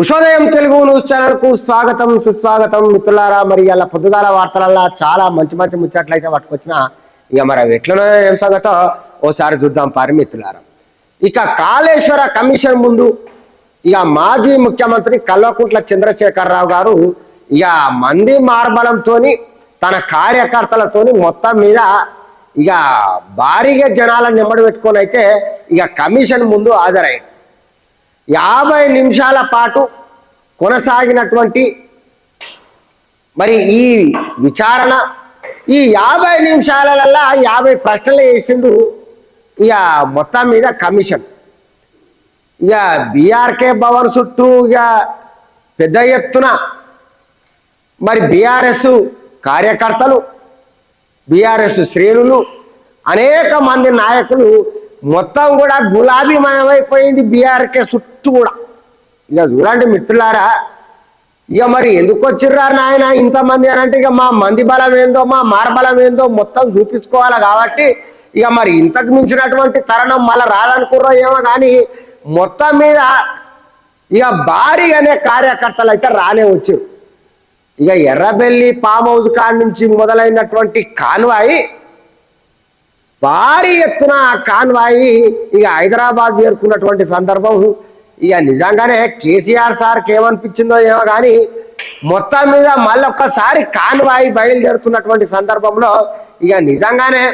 ఉషోదయం Telugu news ఛానల్కు స్వాగతం సుస్వాగతం. మిత్రులారా మరి అలా పొద్దుగాల వార్తలల్లా చాలా మంచి మంచి ముచ్చట్లయితే పట్టుకొచ్చిన ఇక మరి అవి ఎట్లనో ఏం సంగతో ఓసారి చూద్దాం పారి మిత్రులారా. ఇక కాళేశ్వర కమిషన్ ముందు ఇక మాజీ ముఖ్యమంత్రి కల్వకుంట్ల చంద్రశేఖరరావు గారు ఇక మంది మార్బలంతోని తన కార్యకర్తలతోని మొత్తం మీద ఇక భారీగా జనాలను నిమ్మడి పెట్టుకొని అయితే ఇక కమిషన్ ముందు హాజరయ్యాడు యాభై నిమిషాల పాటు కొనసాగినటువంటి మరి ఈ విచారణ ఈ యాభై నిమిషాలల్లా యాభై ప్రశ్నలు వేసిండు ఇక మొత్తం మీద కమిషన్. ఇక బీఆర్కే భవన్ చుట్టూ ఇక పెద్ద ఎత్తున మరి బీఆర్ఎస్ కార్యకర్తలు బీఆర్ఎస్ శ్రేణులు అనేక మంది నాయకులు మొత్తం కూడా గులాబీమయమైపోయింది బీఆర్కే చుట్టూ కూడా. ఇక చూడండి మిత్రులారా ఇక మరి ఎందుకు వచ్చిర్రా నాయన ఇంతమంది అని అంటే ఇక మా మంది బలం ఏందో మా మార్బలం ఏందో మొత్తం చూపించుకోవాలి కాబట్టి ఇక మరి ఇంతకు మించినటువంటి తరుణం మళ్ళీ రాదనుకుర్రో ఏమో కానీ మొత్తం మీద ఇక భారీగానే కార్యకర్తలు అయితే రానే వచ్చారు. ఇక ఎర్రబెల్లి పామ్ హౌస్ కాడ నుంచి మొదలైనటువంటి కాన్వాయి భారీ ఎత్తున కాన్వాయి ఇక హైదరాబాద్ చేరుకున్నటువంటి సందర్భం. ఇక నిజంగానే కేసీఆర్ సార్కి ఏమనిపించిందో ఏమో కానీ మొత్తం మీద మళ్ళొక్కసారి కాన్వాయి బయలుదేరుతున్నటువంటి సందర్భంలో ఇక నిజంగానే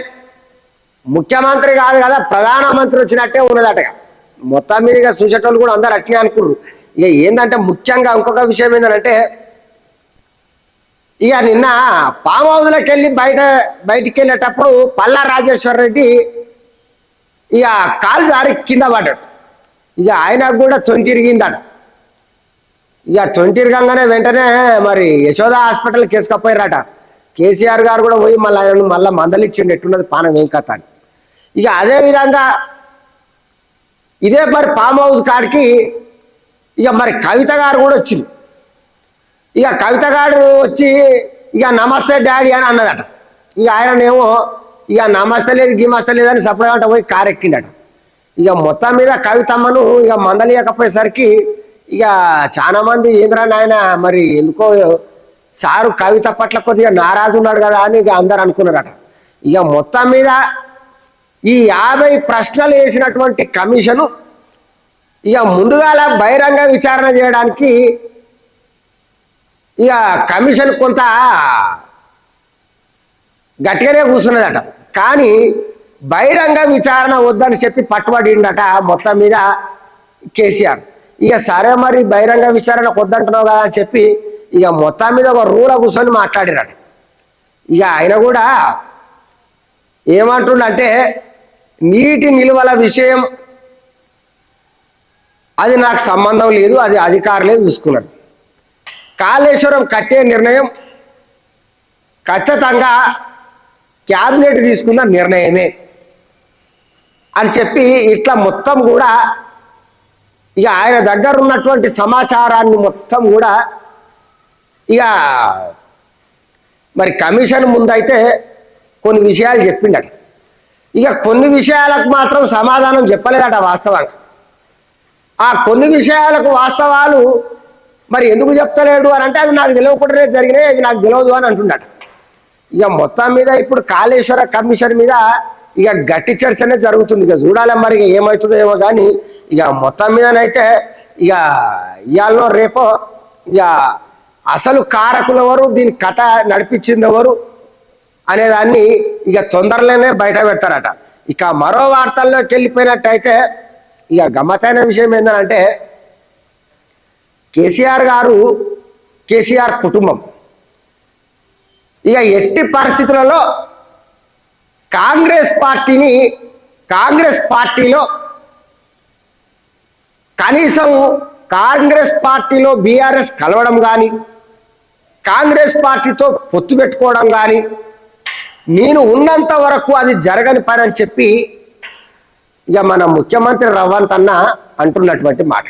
ముఖ్యమంత్రి కాదు కదా ప్రధానమంత్రి వచ్చినట్టే ఉన్నదట మొత్తం మీద ఇక చూసేటోళ్ళు కూడా అందరు అట్నే అనుకున్నారు ఇక ఏంటంటే ముఖ్యంగా ఇంకొక విషయం ఏంటంటే ఇక నిన్న పామ్ హౌస్లోకి వెళ్ళి బయట బయటికి వెళ్ళేటప్పుడు పల్లా రాజేశ్వర రెడ్డి ఇక కాలు జారి కింద పడ్డాడు. ఇక ఆయనకు కూడా తొంతిరిగిందట ఇక తొంతిరగంగానే వెంటనే మరి యశోద హాస్పిటల్ కేసుకపోయారట కేసీఆర్ గారు కూడా పోయి మళ్ళీ ఆయన మళ్ళీ మందలిచ్చిండు ఎట్టున్నది పానం ఏం కథ అని. ఇక అదే విధంగా ఇదే మరి ఫామ్ హౌస్ కాడికి ఇక మరి కవిత గారు కూడా వచ్చింది ఇక కవిత గారు వచ్చి ఇక నమస్తే డాడీ అని అన్నదట. ఇక ఆయననేమో ఇక నమస్తే లేదు గిమస్తే లేదని సపరేట్ పోయి కారెక్కిండట. ఇక మొత్తం మీద కవితమ్మను ఇక మందలియకపోయేసరికి ఇక చాలా మంది ఏంద్రా నాయన మరి ఎందుకో సారు కవిత పట్ల కొద్దిగా నారాజు ఉన్నాడు కదా అని ఇక అందరు అనుకున్నారట. ఇక మొత్తం మీద ఈ యాభై ప్రశ్నలు వేసినటువంటి కమిషను ఇక ముందుగాల బహిరంగ విచారణ చేయడానికి ఇక కమిషన్ కొంత గట్టిగానే కూర్చున్నదట. కానీ బహిరంగ విచారణ వద్దని చెప్పి పట్టుబడిండట మొత్తం మీద కేసీఆర్. ఇక సరే మరి బహిరంగ విచారణ వద్దంటున్నావు కదా అని చెప్పి ఇక మొత్తం మీద ఒక రూల కూర్చొని మాట్లాడినట ఇక ఆయన కూడా ఏమంటుండంటే నీటి నిల్వల విషయం అది నాకు సంబంధం లేదు అది అధికారులే చూసుకున్నారు. కాళేశ్వరం కట్టే నిర్ణయం ఖచ్చితంగా క్యాబినెట్ తీసుకున్న నిర్ణయమే అని చెప్పి ఇట్లా మొత్తం కూడా ఇక ఆయన దగ్గర ఉన్నటువంటి సమాచారాన్ని మొత్తం కూడా ఇక మరి కమిషన్ ముందైతే కొన్ని విషయాలు చెప్పిండట. ఇక కొన్ని విషయాలకు మాత్రం సమాధానం చెప్పలేదట వాస్తవంగా ఆ కొన్ని విషయాలకు వాస్తవాలు మరి ఎందుకు చెప్తలేడు అని అంటే అది నాకు తెలియకుండానే జరిగినాయి అవి నాకు తెలియదు అని అంటున్నాడు. ఇక మొత్తం మీద ఇప్పుడు కాళేశ్వర కమిషన్ మీద ఇక గట్టి చర్చనే జరుగుతుంది. ఇక చూడాలి మరి ఏమవుతుందో ఏమో కానీ ఇక మొత్తం మీదనైతే ఇక ఇవాళ రేపో ఇక అసలు కారకులు ఎవరు దీని కథ నడిపించింది ఎవరు అనేదాన్ని ఇక తొందరలోనే బయట పెడతారట. ఇక మరో వార్తల్లోకి వెళ్ళిపోయినట్టయితే ఇక గమ్మతైన విషయం ఏంటంటే కేసీఆర్ గారు కేసీఆర్ కుటుంబం. ఇక ఎట్టి పరిస్థితులలో కాంగ్రెస్ పార్టీని కాంగ్రెస్ పార్టీలో కనీసం కాంగ్రెస్ పార్టీలో బీఆర్ఎస్ కలవడం కానీ కాంగ్రెస్ పార్టీతో పొత్తు పెట్టుకోవడం కానీ నేను ఉన్నంత వరకు అది జరగని పని అని చెప్పి ఇక మన ముఖ్యమంత్రి రవంత్ అన్న అంటున్నటువంటి మాట.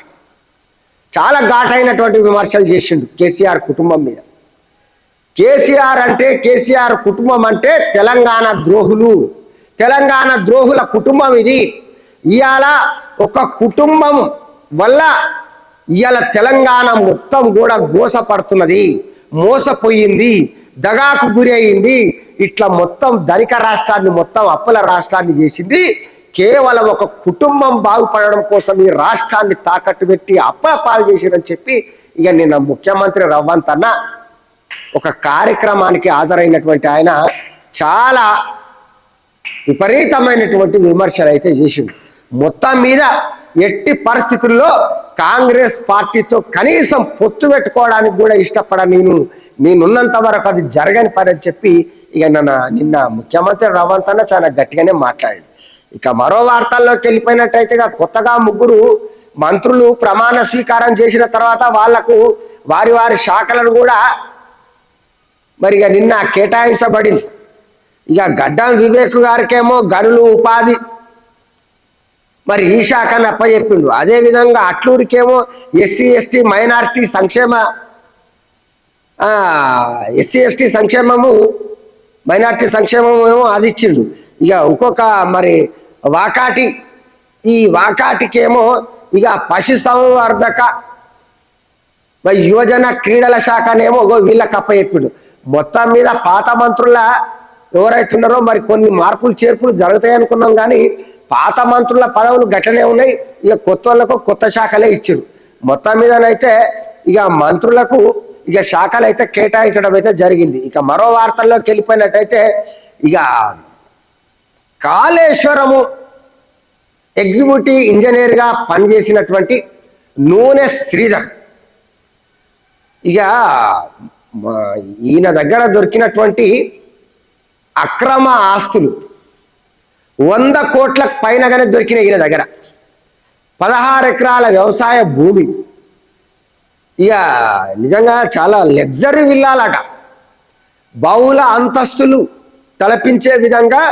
చాలా ఘాటైనటువంటి విమర్శలు చేసిండు కేసీఆర్ కుటుంబం మీద. కేసీఆర్ అంటే కేసీఆర్ కుటుంబం అంటే తెలంగాణ ద్రోహులు. తెలంగాణ ద్రోహుల కుటుంబం ఇది. ఇవాళ ఒక కుటుంబం వల్ల ఇవాళ తెలంగాణ మొత్తం కూడా మోసపడుతున్నది. మోసపోయింది దగాకు గురి అయింది ఇట్లా మొత్తం ధనిక రాష్ట్రాన్ని మొత్తం అప్పుల రాష్ట్రాన్ని చేసింది కేవలం ఒక కుటుంబం బాగుపడడం కోసం ఈ రాష్ట్రాన్ని తాకట్టు పెట్టి అప్పపాలు చేసిరని చెప్పి ఇక నిన్న ముఖ్యమంత్రి రవ్వంత్ అన్న ఒక కార్యక్రమానికి హాజరైనటువంటి ఆయన చాలా విపరీతమైనటువంటి విమర్శలు అయితే చేసిండు. మొత్తం మీద ఎట్టి పరిస్థితుల్లో కాంగ్రెస్ పార్టీతో కనీసం పొత్తు పెట్టుకోవడానికి కూడా ఇష్టపడ నేను నేనున్నంత వరకు అది జరగని పని అని చెప్పి ఇక నన్న నిన్న ముఖ్యమంత్రి రవంత్ అన్న చాలా గట్టిగానే మాట్లాడాడు. ఇక మరో వార్తల్లోకి వెళ్ళిపోయినట్టయితే ఇక కొత్తగా ముగ్గురు మంత్రులు ప్రమాణ స్వీకారం చేసిన తర్వాత వాళ్ళకు వారి వారి శాఖలను కూడా మరి ఇక నిన్న కేటాయించబడింది. ఇక గడ్డం వివేక్ గారికేమో గనులు ఉపాధి మరి ఈ శాఖను అప్పచెప్పిండు అదే విధంగా అట్లూరికేమో ఎస్సీ ఎస్టీ మైనారిటీ సంక్షేమ ఎస్సీ ఎస్టీ సంక్షేమము మైనార్టీ సంక్షేమము ఏమో అది ఇచ్చిండు. ఇక ఇంకొక మరి వాకాటి ఈ వాకాటికేమో ఇక పశు సంవర్ధక యువజన క్రీడల శాఖనేమో వీళ్ళ కప్ప చెప్పిండు. మొత్తం మీద పాత మంత్రుల ఎవరైతున్నారో మరి కొన్ని మార్పులు చేర్పులు జరుగుతాయి అనుకున్నాం కానీ పాత మంత్రుల పదవులు గట్లనే ఉన్నాయి. ఇక కొత్త వాళ్ళకు కొత్త శాఖలే ఇచ్చారు. మొత్తం మీదనైతే ఇక మంత్రులకు ఇక శాఖలు అయితే కేటాయించడం అయితే జరిగింది. ఇక మరో వార్తల్లోకి వెళ్ళిపోయినట్టయితే ఇక కాళేశ్వరము ఎగ్జిక్యూటివ్ ఇంజనీర్గా పనిచేసినటువంటి నూనె శ్రీధర్. ఇక ఈయన దగ్గర దొరికినటువంటి అక్రమ ఆస్తులు వంద కోట్ల పైనగానే దొరికిన ఈయన దగ్గర. పదహారు ఎకరాల వ్యవసాయ భూమి. ఇక నిజంగా చాలా లగ్జరీ విల్లాలట. బహుళ అంతస్తులు తలపించే విధంగా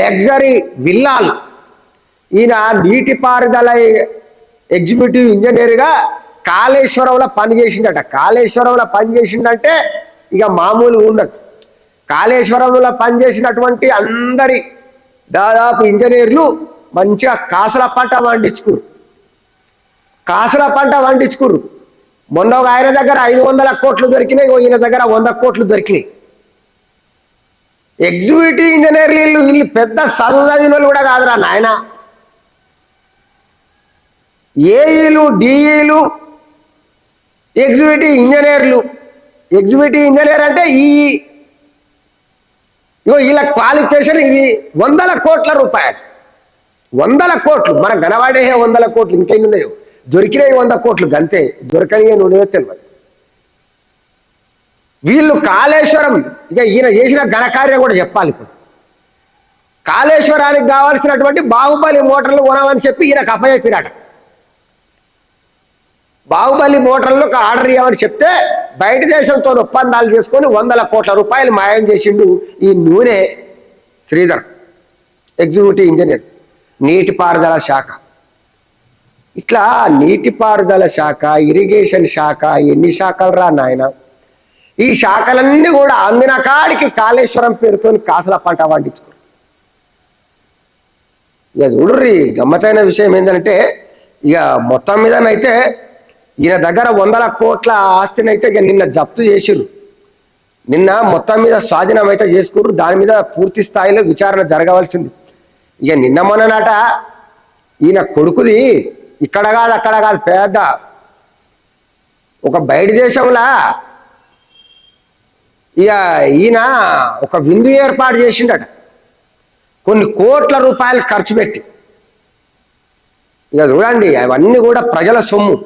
లగ్జరీ విల్లాలు. ఈయన నీటిపారుదల ఎగ్జిక్యూటివ్ ఇంజనీర్గా కాళేశ్వరంలో పనిచేసిండట. కాళేశ్వరంలో పనిచేసిండంటే ఇక మామూలుగా ఉండదు. కాళేశ్వరంలో పనిచేసినటువంటి అందరి దాదాపు ఇంజనీర్లు మంచిగా కాసుల పంట పండించుకురు కాసుల పంట పండించుకురు మొన్న ఒక ఆయన దగ్గర ఐదు వందల కోట్లు దొరికినాయి ఈయన దగ్గర వంద కోట్లు దొరికినాయి. ఎగ్జిక్యూటివ్ ఇంజనీర్లు వీళ్ళు వీళ్ళు పెద్ద చదువు చదివిన వాళ్ళు కూడా కాదురా నాయన. ఏఈలు డిఈలు ఎగ్జిక్యూటివ్ ఇంజనీర్లు ఎగ్జిక్యూటివ్ ఇంజనీర్ అంటే ఈ ఇగో వీళ్ళ క్వాలిఫికేషన్ ఇది వందల కోట్ల రూపాయలు. వందల కోట్లు. మన గనవాడే వందల కోట్లు ఇంకేమి ఉన్నాయో దొరికినవి వంద కోట్లు. గంతే. దొరకని నువ్వే తెలియదు. వీళ్ళు కాళేశ్వరం ఇక ఈయన చేసిన ఘనకార్యం కూడా చెప్పాలి ఇప్పుడు. కాళేశ్వరానికి కావాల్సినటువంటి బాహుబలి మోటార్లు కొనమని చెప్పి ఈయనకు అప్పచెప్పినట. బాహుబలి మోటార్లు ఒక ఆర్డర్ ఇవ్వమని చెప్తే బయట దేశంతో ఒప్పందాలు చేసుకొని వందల కోట్ల రూపాయలు మాయం చేసిండు ఈ నూనె శ్రీధర్ ఎగ్జిక్యూటివ్ ఇంజనీర్ నీటిపారుదల శాఖ. ఇట్లా నీటిపారుదల శాఖ ఇరిగేషన్ శాఖ ఎన్ని శాఖలు రా నాయన? ఈ శాఖలన్నీ కూడా అందిన కాడికి కాళేశ్వరం పేరుతో కాసుల పంట పండించుకో ఇక చూడుర్రి గమ్మతైన విషయం ఏంటంటే ఇక మొత్తం మీదనైతే ఈయన దగ్గర వందల కోట్ల ఆస్తిని అయితే ఇక నిన్న జప్తు చేసిరు నిన్న మొత్తం మీద స్వాధీనం అయితే చేసుకుర్రు దాని మీద పూర్తి స్థాయిలో విచారణ జరగవలసింది. ఇక నిన్న మొన్ననాట ఈయన కొడుకుది ఇక్కడ కాదు అక్కడ కాదు పెద్ద. ఒక బయట దేశంలా ఇక ఈయన ఒక విందు ఏర్పాటు చేసిండట. కొన్ని కోట్ల రూపాయలు ఖర్చు పెట్టి. ఇక చూడండి అవన్నీ కూడా ప్రజల సొమ్ము.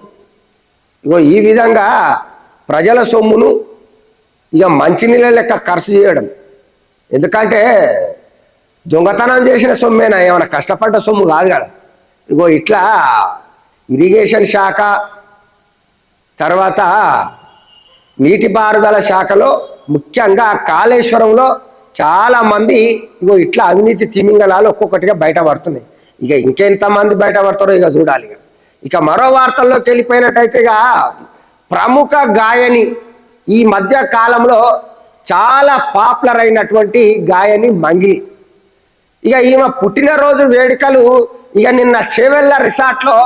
ఇగో ఈ విధంగా ప్రజల సొమ్మును ఇక మంచినీళ్ళ లెక్క ఖర్చు చేయడం. ఎందుకంటే దొంగతనం చేసిన సొమ్మేనా? ఏమైనా కష్టపడ్డ సొమ్ము కాదు కదా. ఇగో ఇట్లా ఇరిగేషన్ శాఖ తర్వాత నీటిపారుదల శాఖలో ముఖ్యంగా కాళేశ్వరంలో చాలామంది ఇగో ఇట్లా అవినీతి తిమింగలాలు ఒక్కొక్కటిగా బయటపడుతున్నాయి ఇక ఇంకెంతమంది బయటపడతారో ఇక చూడాలి ఇక. ఇక మరో వార్తల్లోకి వెళ్ళిపోయినట్టయితే ఇక ప్రముఖ గాయని ఈ మధ్య కాలంలో చాలా పాపులర్ అయినటువంటి గాయని మంగిలి. ఇక ఈమె పుట్టినరోజు వేడుకలు ఇక నిన్న చేవెళ్ళ రిసార్ట్లో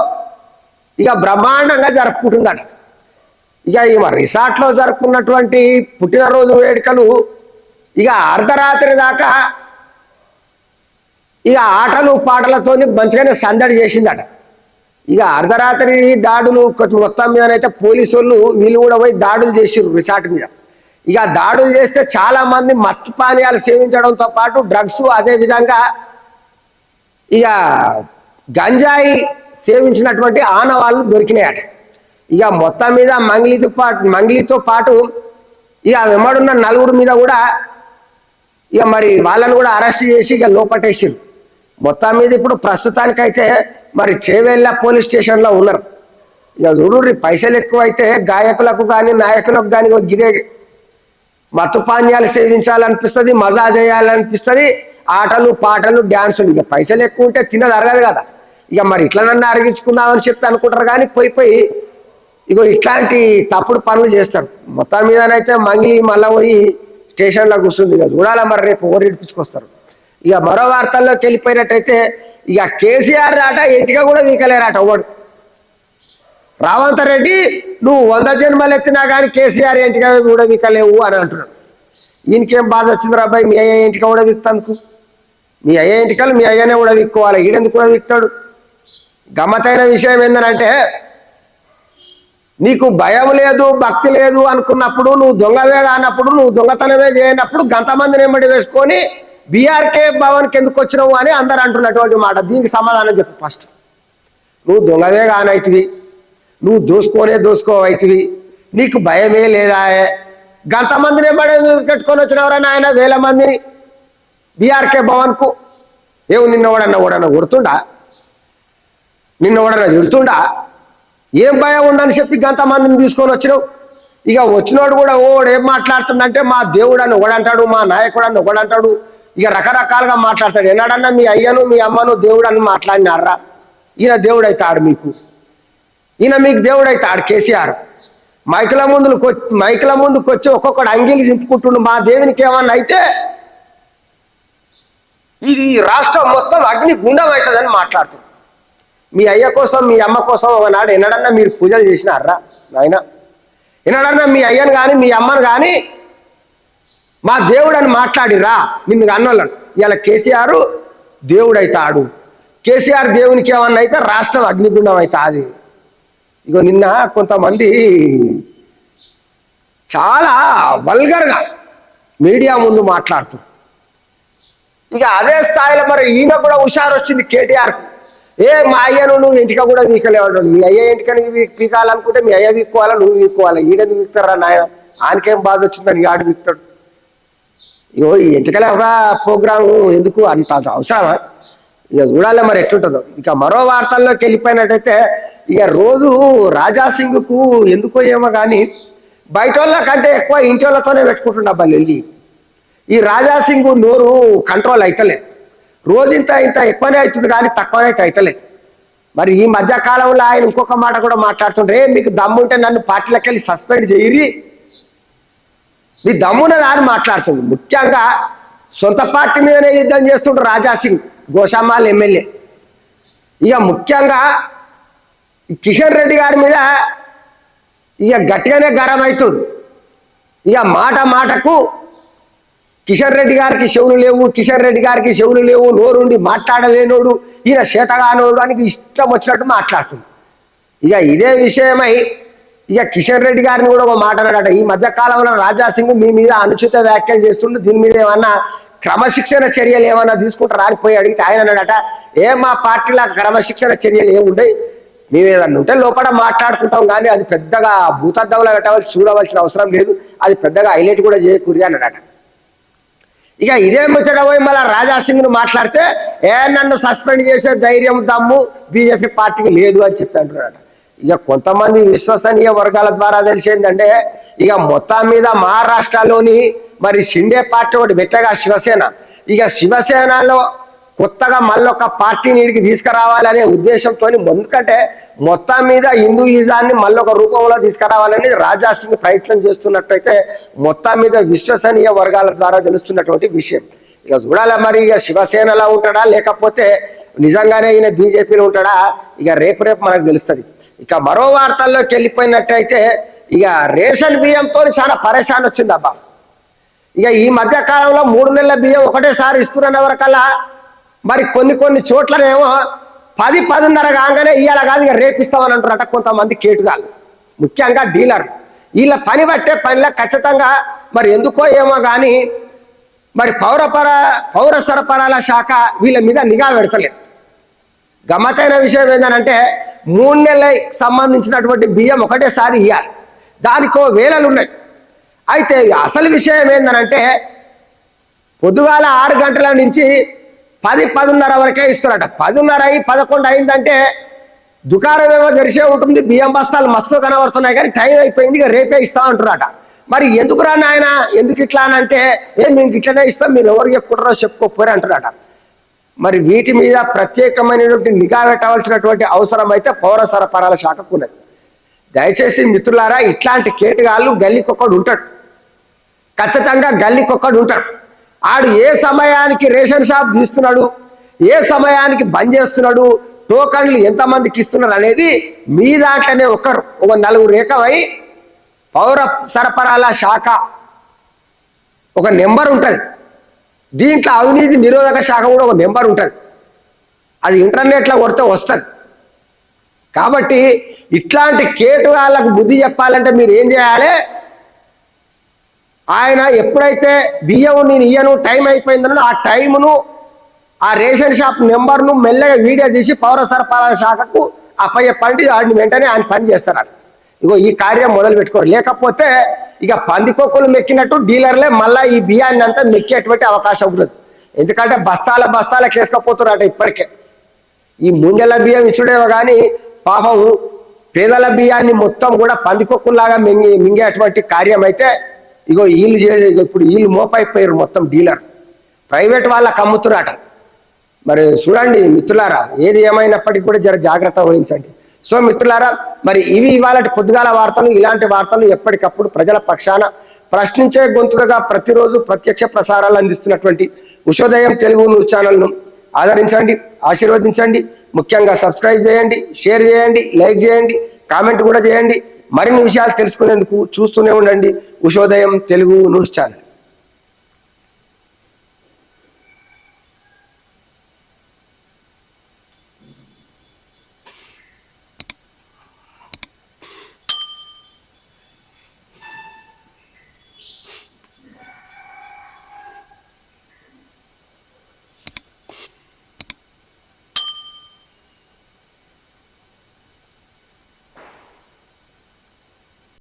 ఇక బ్రహ్మాండంగా జరుపుకుంటుందట. ఇక ఈ రిసార్ట్లో జరుపుకున్నటువంటి పుట్టినరోజు వేడుకలు ఇక అర్ధరాత్రి దాకా ఇక ఆటలు పాటలతోని మంచిగానే సందడి చేసిందట. ఇక అర్ధరాత్రి దాడులు మొత్తం మీదనైతే పోలీసు వాళ్ళు వీళ్ళు కూడా పోయి దాడులు చేసిర్రు రిసార్ట్ మీద. ఇక దాడులు చేస్తే చాలా మంది మత్తు పానీయాలు సేవించడంతో పాటు డ్రగ్స్ అదే విధంగా ఇక గంజాయి సేవించినటువంటి ఆనవాళ్ళు దొరికినాయట. ఇక మొత్తం మీద మంగ్లీతో పాటు మంగ్లీతో పాటు ఇక వెంబడున్న నలుగురు మీద కూడా ఇక మరి వాళ్ళని కూడా అరెస్ట్ చేసి ఇక లోపటేసారు మొత్తం మీద ఇప్పుడు ప్రస్తుతానికైతే మరి చేవెళ్ళ పోలీస్ స్టేషన్లో ఉన్నారు. ఇక చూడు పైసలు ఎక్కువైతే గాయకులకు కానీ నాయకులకు కానీ గిదే మత్తు పానీయాలు సేవించాలనిపిస్తుంది మజా చేయాలనిపిస్తుంది ఆటలు పాటలు డ్యాన్సులు. ఇక పైసలు ఎక్కువ ఉంటే తినదు అరగదు కదా. ఇక మరి ఇట్లనన్నా అరిగించుకుందామని చెప్పి అనుకుంటారు కానీ పోయి పోయి ఇగో ఇట్లాంటి తప్పుడు పనులు చేస్తారు. మొత్తం మీదనైతే మంగిలి మళ్ళా పోయి స్టేషన్లో కూర్చుంది ఇక చూడాలా మరి రేపు ఓరి ఇడిపించుకొస్తారు. ఇక మరో వార్తల్లోకి వెళ్ళిపోయినట్టయితే ఇక కేసీఆర్ ఆట ఇంటిగా కూడా వీకలేరాట ఒకడు. రావంత రెడ్డి నువ్వు వంద జన్మలు ఎత్తినా కానీ కేసీఆర్ ఇంటిగా కూడా వీకలేవు అని అంటున్నాడు. ఈయనకేం బాధ వచ్చింది అబ్బాయి? మీ అయ్య ఇంటికి కూడా విక్తందుకు. మీ అయ్య ఇంటికలు మీ అయ్యనే కూడా విక్కోవాలి. ఈడెందుకు కూడా విక్తాడు? గమ్మతైన విషయం ఏంటంటే నీకు భయం లేదు భక్తి లేదు అనుకున్నప్పుడు నువ్వు దొంగవే కానప్పుడు నువ్వు దొంగతనమే చేయనప్పుడు గంతమందిని ఎమ్మడి వేసుకొని బీఆర్కే భవన్కి ఎందుకు వచ్చినావు అని అందరు అంటున్నటువంటి మాట. దీనికి సమాధానం చెప్పు ఫస్ట్. నువ్వు దొంగవే కానైతివి. నువ్వు దోసుకోనే దోసుకోవైతివి. నీకు భయమే లేదా? గంతమందిని ఎమ్మడి పెట్టుకొని వచ్చినవరా నాయన? వేల మందిని. బీఆర్కే భవన్కు. ఏమి నిన్న ఓడన్నా ఓడన్నా కొడుతుండా? నిన్న ఓడన్నా తిడుతుండా? ఏం భయం ఉందని చెప్పి గంతమందిని తీసుకొని వచ్చినావు? ఇక వచ్చినోడు కూడా ఓడు ఏం మాట్లాడుతుందంటే మా దేవుడు అని ఒకడంటాడు మా నాయకుడు అని ఒకడంటాడు. ఇక రకరకాలుగా మాట్లాడతాడు. ఎన్నడన్నా మీ అయ్యను మీ అమ్మను దేవుడు అని మాట్లాడినారా? ఈయన దేవుడు అవుతాడు మీకు. ఈయన మీకు దేవుడు అవుతాడు కేసీఆర్. మైకుల ముందులు మైకుల ముందుకు వచ్చి ఒక్కొక్కడు అంగీలు చింపుకుంటుండు. మా దేవునికి ఏమన్నా అయితే ఇది రాష్ట్రం మొత్తం అగ్ని గుండం అవుతుందని మాట్లాడుతుంది. మీ అయ్య కోసం మీ అమ్మ కోసం ఒకనాడు ఎన్నడన్నా మీరు పూజలు చేసినారా నాయన? ఎన్నడన్నా మీ అయ్యను కానీ మీ అమ్మను కానీ మా దేవుడు అని మాట్లాడిరా నిన్ను అన్నోళ్ళను. ఇలా కేసీఆర్ దేవుడు అవుతాడు కేసీఆర్ దేవునికి ఏమన్నా అయితే రాష్ట్రం అగ్నిగుండం అవుతుంది ఇగో నిన్న కొంతమంది చాలా వల్గర్గా మీడియా ముందు మాట్లాడుతూ ఇక అదే స్థాయిలో మరి ఈయన కూడా హుషారు వచ్చింది కేటీఆర్ ఏ మా అయ్యను నువ్వు ఇంటికా కూడా వీకలేవాడు మీ అయ్య ఇంటికని పీకాలనుకుంటే మీ అయ్య వీక్కోవాలా నువ్వు వీక్కోవాలా? ఈడని వీక్తారా నాయన? ఆయనకేం బాధ వచ్చిందని ఆడు వీక్తాడు. ఇగో ఈ ఇంటికల ప్రోగ్రాం ఎందుకు? అంత అవసరమా? ఇక చూడాలి మరి ఎట్లుంటుందో. ఇక మరో వార్తల్లోకి వెళ్ళిపోయినట్టయితే ఇక రోజు రాజా సింగ్కు ఎందుకో ఏమో కానీ బయట వాళ్ళ కంటే ఎక్కువ ఇంటి వాళ్ళతోనే పెట్టుకుంటుండ వెళ్ళి ఈ రాజాసింగ్ నోరు కంట్రోల్ అవుతలేదు రోజు ఇంత ఇంత ఎక్కువనే అవుతుంది కానీ తక్కువనైతే అయితే అవుతలేదు మరి ఈ మధ్య కాలంలో ఆయన ఇంకొక మాట కూడా మాట్లాడుతుండే మీకు దమ్ముంటే నన్ను పార్టీలకు వెళ్ళి సస్పెండ్ చేయరి మీ దమ్మున అని మాట్లాడుతుంది ముఖ్యంగా సొంత పార్టీ మీదనే యుద్ధం చేస్తుండ్రు రాజా సింగ్ గోషామాల్ ఎమ్మెల్యే. ఇక ముఖ్యంగా కిషన్ రెడ్డి గారి మీద ఇక గట్టిగానే గరం అవుతుడు. ఇక మాట మాటకు కిషన్ రెడ్డి గారికి చెవులు లేవు కిషన్ రెడ్డి గారికి చెవులు లేవు నోరుండి మాట్లాడలేనోడు ఈయన చేతగానోడు అని ఇష్టం వచ్చినట్టు మాట్లాడుతుంది. ఇక ఇదే విషయమై ఇక కిషన్ రెడ్డి గారిని కూడా ఒక మాట అన్నాడట ఈ మధ్య కాలంలో రాజా సింగ్ మీ మీద అనుచిత వ్యాఖ్యలు చేస్తుండే దీని మీద ఏమన్నా క్రమశిక్షణ చర్యలు ఏమన్నా తీసుకుంటారా అని పోయి అడిగితే ఆయన అన్నాడట ఏ మా పార్టీలో క్రమశిక్షణ చర్యలు ఏముండయి? మేము ఏదన్నా ఉంటే లోపల మాట్లాడుకుంటాం కానీ అది పెద్దగా భూతద్దంలో పెట్టవలసి చూడవలసిన అవసరం లేదు అది పెద్దగా హైలైట్ కూడా చేయకూరి అన్నాడట ఇక ఇదే ముచ్చట పోయి మళ్ళీ రాజాసింగ్ను మాట్లాడితే ఏ నన్ను సస్పెండ్ చేసే ధైర్యం దమ్ము బీజేపీ పార్టీకి లేదు అని చెప్పి అంటున్నాడు. ఇక కొంతమంది విశ్వసనీయ వర్గాల ద్వారా తెలిసిందంటే ఇక మొత్తం మీద మహారాష్ట్రలోని మరి షిండే పార్టీ ఒకటి పెట్టగా శివసేన. ఇక శివసేనలో కొత్తగా మళ్ళొక పార్టీని ఇడికి తీసుకురావాలనే ఉద్దేశంతో ఎందుకంటే మొత్తం మీద హిందూయిజాన్ని మళ్ళొక రూపంలో తీసుకురావాలని రాజా సింగ్ ప్రయత్నం చేస్తున్నట్టయితే మొత్తం మీద విశ్వసనీయ వర్గాల ద్వారా తెలుస్తున్నటువంటి విషయం. ఇక చూడాలి మరి ఇక శివసేనలో ఉంటాడా? లేకపోతే నిజంగానే ఈయన బీజేపీలో ఉంటాడా? ఇక రేపు రేపు మనకు తెలుస్తుంది. ఇక మరో వార్తల్లోకి వెళ్ళిపోయినట్టయితే ఇక రేషన్ బియ్యంతో చాలా పరేషాన్ వచ్చింది అబ్బా ఇక ఈ మధ్య కాలంలో మూడు నెలల బియ్యం ఒకటేసారి ఇస్తున్న వరకల్లా మరి కొన్ని కొన్ని చోట్లనేమో పది పదిన్నర కాగానే ఇవాళ కాదు ఇక రేపిస్తామని అంటారట కొంతమంది కేటుగాళ్ళు. ముఖ్యంగా డీలర్. వీళ్ళ పని బట్టే పనిలో ఖచ్చితంగా మరి ఎందుకో ఏమో కానీ మరి పౌరపర పౌర సరఫరాల శాఖ వీళ్ళ మీద నిఘా పెడతలేదు. గమ్మతైన విషయం ఏంటంటే మూడు నెలలకు సంబంధించినటువంటి బియ్యం ఒకటేసారి ఇవ్వాలి దానికో వేలలు ఉన్నాయి అయితే అసలు విషయం ఏంటంటే పొద్దుగాల ఆరు గంటల నుంచి పది పదిన్నర వరకే ఇస్తున్నారట పదిన్నర అయి పదకొండు అయిందంటే దుకాణం ఏమో తెరిసే ఉంటుంది బియ్యం బస్తాలు మస్తు కనబడుతున్నాయి కానీ టైం అయిపోయింది ఇక రేపే ఇస్తా అంటున్నారట. మరి ఎందుకు రా ఆయన ఎందుకు ఇట్లా అని అంటే ఏం మేము ఇట్లనే ఇస్తాం మీరు ఎవరు చెప్పుకుంటారో చెప్పుకోపోరు అంటున్నారట. మరి వీటి మీద ప్రత్యేకమైనటువంటి నిఘా పెట్టవలసినటువంటి అవసరం అయితే పౌర సరఫరాల శాఖకు ఉన్నది. దయచేసి మిత్రులారా ఇట్లాంటి కేటగాళ్ళు గల్లీకొక్కడు ఉంటాడు. ఖచ్చితంగా గల్లీకొక్కడు ఉంటాడు. ఆడు ఏ సమయానికి రేషన్ షాప్ తీస్తున్నాడు? ఏ సమయానికి బంద్ చేస్తున్నాడు? టోకన్లు ఎంతమందికి ఇస్తున్నారు అనేది మీ దాంట్లోనే ఒకరు ఒక నలుగురు ఏకమై పౌర సరఫరాల శాఖ ఒక నెంబర్ ఉంటుంది. దీంట్లో అవినీతి నిరోధక శాఖ కూడా ఒక నెంబర్ ఉంటుంది. అది ఇంటర్నెట్లో కొడితే వస్తుంది. కాబట్టి ఇట్లాంటి కేటు వాళ్ళకు బుద్ధి చెప్పాలంటే మీరు ఏం చేయాలి? ఆయన ఎప్పుడైతే బియ్యం నేను ఇయ్యను టైం అయిపోయిందనో ఆ టైమును ఆ రేషన్ షాప్ నెంబర్ను మెల్లగా వీడియో తీసి పౌర సరఫరాల శాఖకు అప్పచెప్పండి వాడిని వెంటనే ఆయన పని చేస్తారు ఇగో ఈ కార్యం మొదలు పెట్టుకోరు లేకపోతే ఇక పందికొక్కులు మెక్కినట్టు డీలర్లే మళ్ళా ఈ బియ్యాన్ని అంతా మెక్కేటువంటి అవకాశం ఉండదు. ఎందుకంటే బస్తాల బస్తాల కేసుకపోతున్నారట ఇప్పటికే. ఈ ముంజల బియ్యం ఇచ్చుడేమో కానీ పాపం పేదల బియ్యాన్ని మొత్తం కూడా పందికొక్కుల్లాగా మింగి మింగేటువంటి కార్యం అయితే ఇగో వీళ్ళు చేసే ఇప్పుడు వీళ్ళు మోపైపోయారు మొత్తం డీలర్. ప్రైవేట్ వాళ్ళకి అమ్ముతున్నారట మరి చూడండి మిత్రులారా ఏది ఏమైనప్పటికీ కూడా జర జాగ్రత్త వహించండి. సో మిత్రులారా మరి ఇవి ఇవాళ పొద్దుగాల వార్తలు ఇలాంటి వార్తలు ఎప్పటికప్పుడు ప్రజల పక్షాన ప్రశ్నించే గొంతుకగా ప్రతిరోజు ప్రత్యక్ష ప్రసారాలు అందిస్తున్నటువంటి ఉషోదయం తెలుగు న్యూస్ ఛానల్ను ఆదరించండి ఆశీర్వదించండి ముఖ్యంగా సబ్స్క్రైబ్ చేయండి షేర్ చేయండి లైక్ చేయండి కామెంట్ కూడా చేయండి. మరిన్ని విషయాలు తెలుసుకునేందుకు చూస్తూనే ఉండండి ఉషోదయం తెలుగు న్యూస్ ఛానల్.